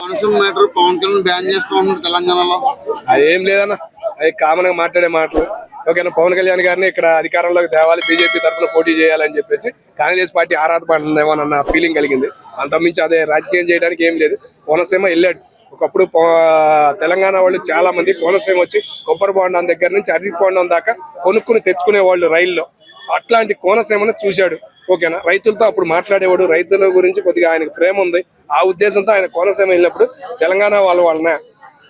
మనసు matter Pawan Kalyan ban చేస్తా ఉన్నారు తెలంగాణలో. అది ఏం లేదన్న అది కామన్గా మాట్లాడే మాటలు. ఓకేనా పవన్ కళ్యాణ్ గారిని ఇక్కడ అధికారంలోకి తేవాలి బీజేపీ తరఫున పోటీ చేయాలని చెప్పేసి కాంగ్రెస్ పార్టీ ఆరాధపడుతుందేమో అన్న ఫీలింగ్ కలిగింది. అంతమించి అదే రాజకీయం చేయడానికి ఏం లేదు. కోనసీమ వెళ్ళాడు. ఒకప్పుడు తెలంగాణ వాళ్ళు చాలా మంది కోనసీమ వచ్చి కొబ్బరి బొండం దగ్గర నుంచి అరటి బోండం దాకా కొనుక్కుని తెచ్చుకునే వాళ్ళు రైల్లో. అట్లాంటి కోనసీమను చూశాడు. ఓకేనా? రైతులతో అప్పుడు మాట్లాడేవాడు. రైతుల గురించి కొద్దిగా ఆయనకు ప్రేమ ఉంది. ఆ ఉద్దేశంతో ఆయన కోనసీమ వెళ్ళినప్పుడు తెలంగాణ వాళ్ళ వలన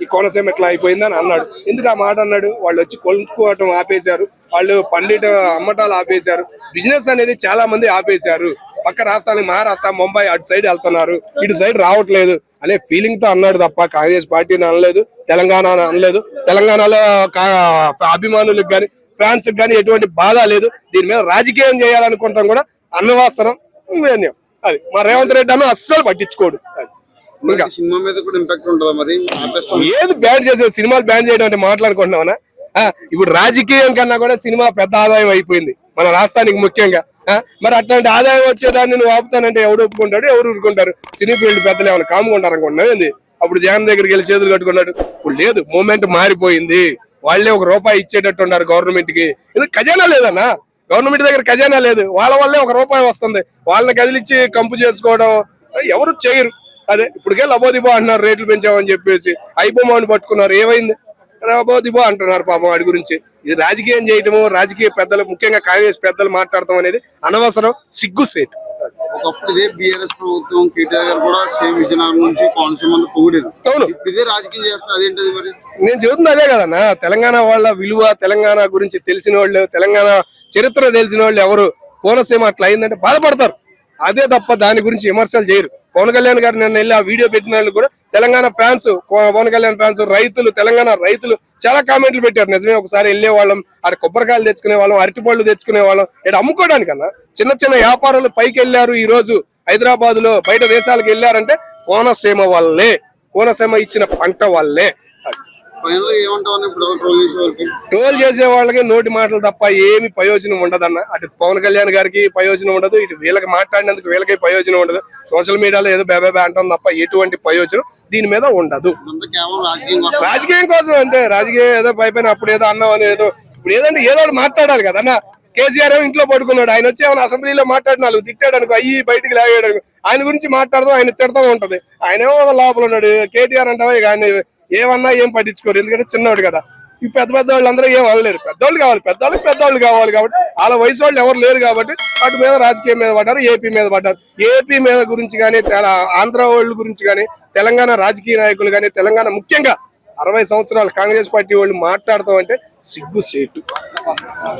ఈ కోనసీమ ఎట్లా అయిపోయిందని అన్నాడు. ఎందుకు ఆ మాట అన్నాడు? వాళ్ళు వచ్చి కొనుక్కోవటం ఆపేశారు. వాళ్ళు పండిట అమ్మటాలు ఆపేశారు. బిజినెస్ అనేది చాలా మంది ఆపేశారు. పక్క రాష్ట్రానికి మహారాష్ట్ర ముంబై అటు సైడ్ వెళ్తున్నారు. ఇటు సైడ్ రావట్లేదు అనే ఫీలింగ్తో అన్నాడు తప్ప కాంగ్రెస్ పార్టీని అనలేదు తెలంగాణ అనలేదు. తెలంగాణలో అభిమానులకు కానీ ఫ్యాన్స్ కానీ ఎటువంటి బాధ లేదు. దీని మీద రాజకీయం చేయాలనుకుంటాం కూడా అన్నవాసనం వేణ్యం అది. మా రేవంత్ రెడ్డి అన్న అస్సలు పట్టించుకోడు. సినిమా మీద కూడా ఇంపాక్ట్ ఉంటుందా మరి? ఏది బ్యాన్ చేసే సినిమాలు బ్యాన్ చేయడం అంటే మాట్లాడుకుంటున్నామనా? ఇప్పుడు రాజకీయం కన్నా కూడా సినిమా పెద్ద ఆదాయం అయిపోయింది. మన రాష్ట్రానికి ముఖ్యంగా. మరి అట్లాంటి ఆదాయం వచ్చేదాన్ని నువ్వు ఆపుతానంటే ఎవడు ఒప్పుకుంటాడు? ఎవరు ఊరుకుంటారు? సినీ ఫీల్డ్ పెద్దలు ఏమైనా కాముకుంటారు అనుకుంటున్నావు ఏంది? అప్పుడు జగన్ దగ్గరికి వెళ్ళి చేతులు కట్టుకున్నాడు. ఇప్పుడు లేదు మూమెంట్ మారిపోయింది. వాళ్ళే ఒక రూపాయి ఇచ్చేటట్టు ఉన్నారు గవర్నమెంట్కి. ఇది ఖజానా లేదన్నా? గవర్నమెంట్ దగ్గర ఖజానా లేదు. వాళ్ళ వల్లే ఒక రూపాయి వస్తుంది. వాళ్ళని కదిలిచ్చి కంపు చేసుకోవడం ఎవరు చేయరు. అదే ఇప్పటికే లబోదిబో అంటున్నారు రేట్లు పెంచామని చెప్పేసి. అయిపోమని పట్టుకున్నారు ఏమైంది? లబోదిబో అంటున్నారు పాపం వాడి గురించి. ఇది రాజకీయం చేయటము రాజకీయ పెద్దలు ముఖ్యంగా కాంగ్రెస్ పెద్దలు మాట్లాడటం అనేది అనవసరం సిగ్గు సేటు. ఒకప్పుడు ఇదే బీఆర్ఎస్ ప్రభుత్వం కేటీఆర్ గారు కూడా సేమ్ విజయనగరం నుంచి కోనసీమ పొగిడారు. అవును. ఇప్పుడు ఇదే రాజకీయం చేస్తున్నారు. అదేంటది మరి? నేను చెబుతుంది అదే కదన్నా తెలంగాణ వాళ్ళ విలువ తెలంగాణ గురించి తెలిసిన వాళ్ళు తెలంగాణ చరిత్ర తెలిసిన వాళ్ళు ఎవరు? కోనసీమ అట్లా అయిందంటే బాధపడతారు. అదే తప్ప దాని గురించి విమర్శలు చేయరు. పవన్ కళ్యాణ్ గారు నిన్న వెళ్ళి ఆ వీడియో పెట్టిన వాళ్ళు కూడా తెలంగాణ ఫ్యాన్స్ పవన్ కళ్యాణ్ ఫ్యాన్స్ రైతులు తెలంగాణ రైతులు చాలా కామెంట్లు పెట్టారు. నిజమే ఒకసారి వెళ్ళే వాళ్ళం అక్కడ కొబ్బరికాయలు తెచ్చుకునే వాళ్ళం అరటిపళ్ళు తెచ్చుకునే వాళ్ళం ఇక్కడ అమ్ముకోవడానికన్నా చిన్న చిన్న వ్యాపారులు పైకి వెళ్ళారు ఈ రోజు హైదరాబాద్లో బయట దేశాలకు వెళ్ళారంటే కోనసీమ వల్లే కోనసీమ ఇచ్చిన పంట వల్లే అది. ఫైనల్ ఏమంటావు ఇప్పుడు ట్రోల్ చేసే వాళ్ళకి? నోటి మాటలు తప్ప ఏమి ప్రయోజనం ఉండదన్న. అటు పవన్ కళ్యాణ్ గారికి ప్రయోజనం ఉండదు ఇటు వీళ్ళకి మాట్లాడినందుకు వీళ్ళకి ప్రయోజనం ఉండదు. సోషల్ మీడియాలో ఏదో బేబే అంటాం తప్ప ఎటువంటి ప్రయోజనం దీని మీద ఉండదు. రాజకీయం కోసం. అంతే. రాజకీయం ఏదో పైపైన అప్పుడు ఏదో అన్నాం అని ఏదో ఇప్పుడు ఏదంటే ఏదో ఒకటి మాట్లాడాలి కదా అన్న. కేసీఆర్ ఏమో ఇంట్లో పడుకున్నాడు. ఆయన వచ్చి ఏమైనా అసెంబ్లీలో మాట్లాడి నాలుగు తిట్టాడు అనుకో అయ్యి బయటికి లాగాడు ఆయన గురించి మాట్లాడదాం ఆయన తిడతా ఉంటది. ఆయన ఏమో లోపల ఉన్నాడు. కేటీఆర్ అంటావా? ఇక ఆయన ఏమన్నా ఏం పట్టించుకోరు. ఎందుకంటే చిన్నవాడు కదా. ఈ పెద్ద పెద్ద వాళ్ళు అందరూ ఏం అనలేరు పెద్దవాళ్ళు కావాలి పెద్దవాళ్ళకి పెద్దవాళ్ళు కావాలి కాబట్టి వాళ్ళ వయసు వాళ్ళు ఎవరు లేరు కాబట్టి వాటి మీద రాజకీయం మీద పడ్డారు ఏపీ మీద పడ్డారు. ఏపీ మీద గురించి కానీ ఆంధ్ర వాళ్ళ గురించి కానీ తెలంగాణ రాజకీయ నాయకులు కానీ తెలంగాణ ముఖ్యంగా అరవై సంవత్సరాలు కాంగ్రెస్ పార్టీ వాళ్ళు మాట్లాడతాం అంటే సిగ్గు సేటు.